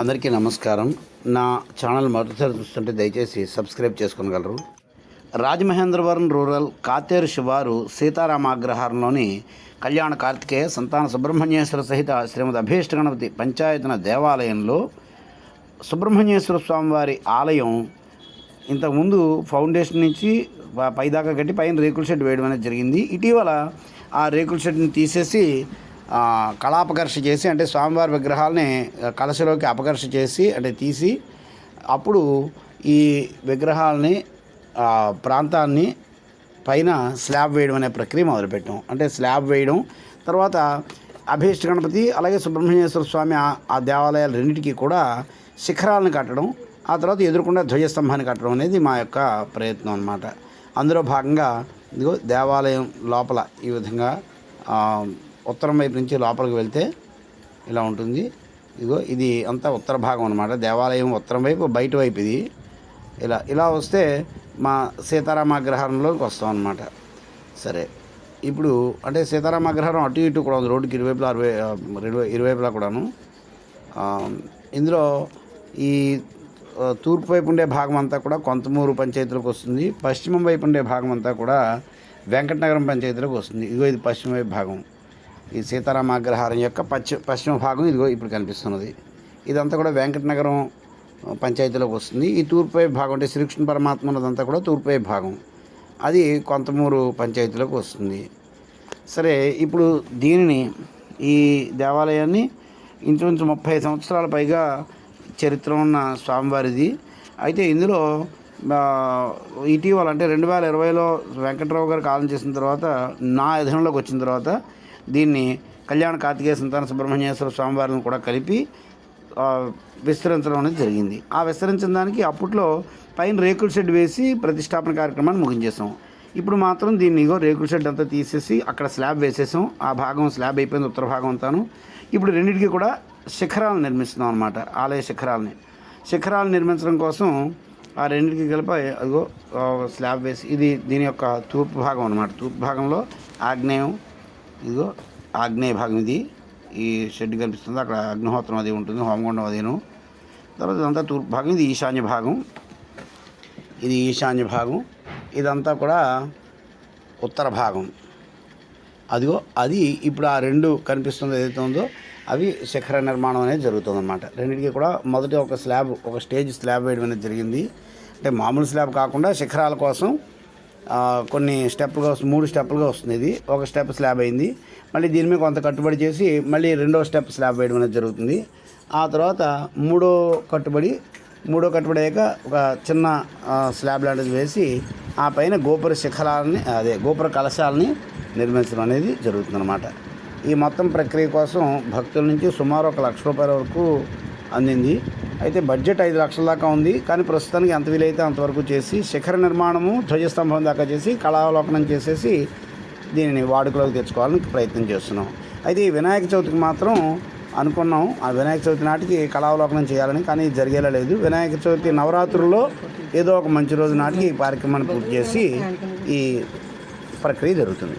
అందరికీ నమస్కారం. నా ఛానల్ మొదటిసారి చూస్తుంటే దయచేసి సబ్స్క్రైబ్ చేసుకోగలరు. రాజమహేంద్రవరం రూరల్ కాతేరు శివారు సీతారామాగ్రహారంలోని కళ్యాణ కార్తికేయ సంతాన సుబ్రహ్మణ్యేశ్వర సహిత శ్రీమద్ అభీష్ట గణపతి పంచాయతన దేవాలయంలో సుబ్రహ్మణ్యేశ్వర స్వామివారి ఆలయం ఇంతకుముందు ఫౌండేషన్ నుంచి పైదాకా కట్టి పైన రేకుల షెడ్ వేయడం అనేది జరిగింది. ఇటీవల ఆ రేకుల షెడ్ని తీసేసి కళాపకర్ష చేసి అంటే స్వామివారి విగ్రహాలని కలశలోకి అపకర్ష చేసి అంటే తీసి అప్పుడు ఈ విగ్రహాలని ప్రాంతాన్ని పైన స్లాబ్ వేయడం అనే ప్రక్రియ మొదలుపెట్టాం. అంటే స్లాబ్ వేయడం తర్వాత అభీష్ట గణపతి అలాగే సుబ్రహ్మణ్యేశ్వర స్వామి ఆ- దేవాలయాలు రెండింటికి కూడా శిఖరాలను కట్టడం ఆ తర్వాత ఎదురుకుండా ధ్వజస్తంభాన్ని కట్టడం అనేది మా యొక్క ప్రయత్నం అనమాట అందులో భాగంగా ఇదిగో దేవాలయం లోపల ఈ విధంగా ఉత్తరం వైపు నుంచి లోపలికి వెళ్తే ఇలా ఉంటుంది. ఇదిగో ఇది అంతా ఉత్తర భాగం అనమాట దేవాలయం ఉత్తరం వైపు బయట వైపు ఇది. ఇలా ఇలా వస్తే మా సీతారామాగ్రహారంలోకి వస్తాం అనమాట సరే ఇప్పుడు అంటే సీతారామాగ్రహారం అటు ఇటు కూడా ఉంది. రోడ్డుకి ఇరువైపులా అరవై రెండు ఇరువైపులా కూడాను. ఇందులో ఈ తూర్పు వైపు ఉండే భాగం అంతా కూడా కొంతమూరు పంచాయతీలకు వస్తుంది. పశ్చిమం వైపు ఉండే భాగం అంతా కూడా వెంకటనగరం పంచాయతీలకు వస్తుంది. ఇదిగో ఇది పశ్చిమ వైపు భాగం. ఈ సీతారామ అగ్రహారం యొక్క పశ్చిమ పశ్చిమ భాగం ఇదిగో ఇప్పుడు కనిపిస్తున్నది. ఇదంతా కూడా వెంకటనగరం పంచాయతీలోకి వస్తుంది. ఈ తూర్పు భాగం అంటే శ్రీకృష్ణ పరమాత్మ ఉన్నదంతా కూడా తూర్పు భాగం. అది కొంతమూరు పంచాయతీలోకి వస్తుంది. సరే ఇప్పుడు దీనిని ఈ దేవాలయాన్ని ఇంచుమించు ముప్పై సంవత్సరాల పైగా చరిత్ర ఉన్న స్వామివారిది. అయితే ఇందులో ఇటీవల అంటే రెండు వేల ఇరవైలో వెంకట్రావు గారు కాలం చేసిన తర్వాత నా అధీనంలోకి వచ్చిన తర్వాత దీన్ని కళ్యాణ కార్తికేయ సంతాన సుబ్రహ్మణ్యేశ్వర స్వామివారిని కూడా కలిపి విస్తరించడం అనేది జరిగింది. ఆ విస్తరించిన దానికి అప్పట్లో పైన రేకుల షెడ్ వేసి ప్రతిష్టాపన కార్యక్రమాన్ని ముగించేసాం ఇప్పుడు మాత్రం దీన్ని ఇగో రేకుల షెడ్ అంతా తీసేసి అక్కడ స్లాబ్ వేసేసాం. ఆ భాగం స్లాబ్ అయిపోయింది ఉత్తర భాగం అంతాను. ఇప్పుడు రెండింటికి కూడా శిఖరాలను నిర్మిస్తున్నాం అనమాట ఆలయ శిఖరాలని. శిఖరాలు నిర్మించడం కోసం ఆ రెండింటికి కలిపి అదిగో స్లాబ్ వేసి ఇది దీని యొక్క తూర్పు భాగం అనమాట తూర్పు భాగంలో ఆగ్నేయం ఇదిగో ఆగ్నేయ భాగం ఇది. ఈ షెడ్ కనిపిస్తుంది. అక్కడ అగ్నిహోత్రం అది ఉంటుంది హోమగుండం అదేను. తర్వాత ఇదంతా తూర్పు భాగం ఇది ఈశాన్య భాగం. ఇది ఈశాన్య భాగం. ఇదంతా కూడా ఉత్తర భాగం. అదిగో అది ఇప్పుడు ఆ రెండు కనిపిస్తుంది ఏదైతే ఉందో అవి శిఖర నిర్మాణం అనేది జరుగుతుందన్నమాట. రెండింటికి కూడా మొదటి ఒక స్లాబ్ ఒక స్టేజ్ స్లాబ్ వేయడం అనేది జరిగింది. అంటే మామూలు స్లాబ్ కాకుండా శిఖరాల కోసం కొన్ని స్టెప్లుగా వస్తుంది మూడు స్టెప్లుగా వస్తుంది ఇది ఒక స్టెప్ స్లాబ్ అయింది. మళ్ళీ దీని మీద కొంత కట్టుబడి చేసి మళ్ళీ రెండో స్టెప్ స్లాబ్ వేయడం అనేది జరుగుతుంది. ఆ తర్వాత మూడో కట్టుబడి మూడో కట్టుబడి అయ్యాక ఒక చిన్న స్లాబ్ లాంటిది వేసి ఆ పైన గోపుర శిఖరాలని అదే గోపుర కలశాలని నిర్మించడం అనేది జరుగుతుందన్నమాట. ఈ మొత్తం ప్రక్రియ కోసం భక్తుల నుంచి సుమారు ఒక లక్ష రూపాయల వరకు అందింది. అయితే బడ్జెట్ ఐదు లక్షల దాకా ఉంది. కానీ ప్రస్తుతానికి ఎంత వీలైతే అంతవరకు చేసి శిఖర నిర్మాణము ధ్వజస్తంభం దాకా చేసి కళావలోకనం చేసేసి దీనిని వాడుకలోకి తెచ్చుకోవాలని ప్రయత్నం చేస్తున్నాం. అయితే ఈ వినాయక చవితికి మాత్రం అనుకున్నాం. ఆ వినాయక చవితి నాటికి కళావలోకనం చేయాలని కానీ జరిగేలా లేదు. వినాయక చవితి నవరాత్రుల్లో ఏదో ఒక మంచి రోజు నాటికి ఈ కార్యక్రమాన్ని పూర్తి చేసి ఈ ప్రక్రియ జరుగుతుంది.